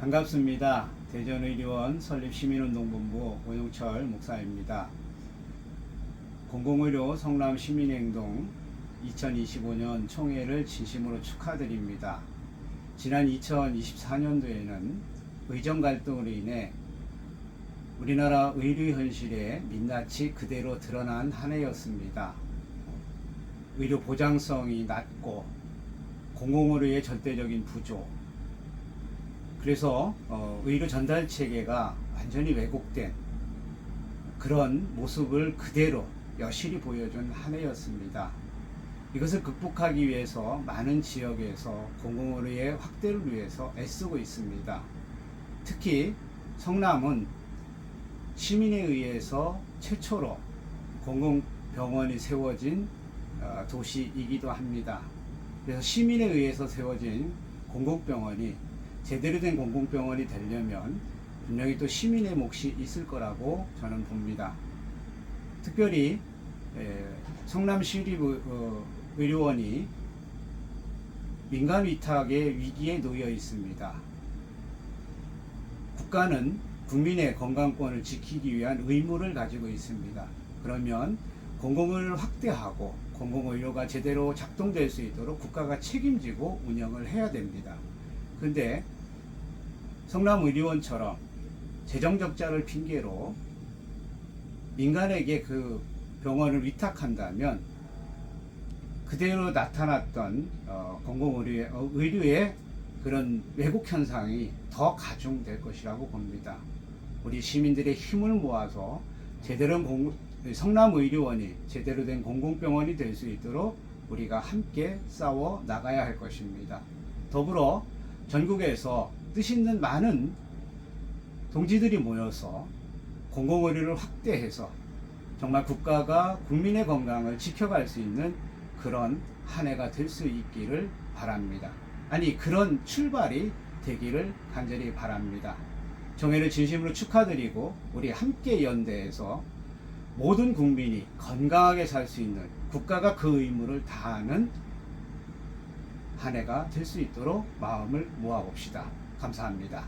반갑습니다. 대전의료원 설립시민운동본부 오용철 목사입니다. 공공의료 성남 시민행동 2025년 총회를 진심으로 축하드립니다. 지난 2024년도에는 의정 갈등으로 인해 우리나라 의료 현실의 민낯이 그대로 드러난 한 해였습니다. 의료 보장성이 낮고 공공의료의 절대적인 부족, 그래서 어, 의료 전달 체계가 완전히 왜곡된 그런 모습을 그대로 여실히 보여준 한 해였습니다. 이것을 극복하기 위해서 많은 지역에서 공공의료의 확대를 위해서 애쓰고 있습니다. 특히 성남은 시민에 의해서 최초로 공공병원이 세워진 어, 도시이기도 합니다. 그래서 시민에 의해서 세워진 공공병원이 제대로 된 공공병원이 되려면 분명히 또 시민의 몫이 있을 거라고 저는 봅니다. 특별히 에, 성남시립 어, 의료원이 민간 위탁의 위기에 놓여 있습니다. 국가는 국민의 건강권을 지키기 위한 의무를 가지고 있습니다. 그러면 공공을 확대하고 공공의료가 제대로 작동될 수 있도록 국가가 책임지고 운영을 해야 됩니다. 근데 성남의료원처럼 재정 적자를 핑계로 민간에게 그 병원을 위탁한다면 그대로 나타났던 어, 공공의료의 어, 의료의 그런 왜곡 현상이 더 가중될 것이라고 봅니다. 우리 시민들의 힘을 모아서 제대로 공, 성남의료원이 제대로 된 공공병원이 될 수 있도록 우리가 함께 싸워 나가야 할 것입니다. 더불어 전국에서 뜻 있는 많은 동지들이 모여서 공공의료를 확대해서 정말 국가가 국민의 건강을 지켜갈 수 있는 그런 한 해가 될 수 있기를 바랍니다. 아니, 그런 출발이 되기를 간절히 바랍니다. 정회를 진심으로 축하드리고 우리 함께 연대해서 모든 국민이 건강하게 살 수 있는 국가가 그 의무를 다하는 한 해가 될 수 있도록 마음을 모아봅시다. 감사합니다.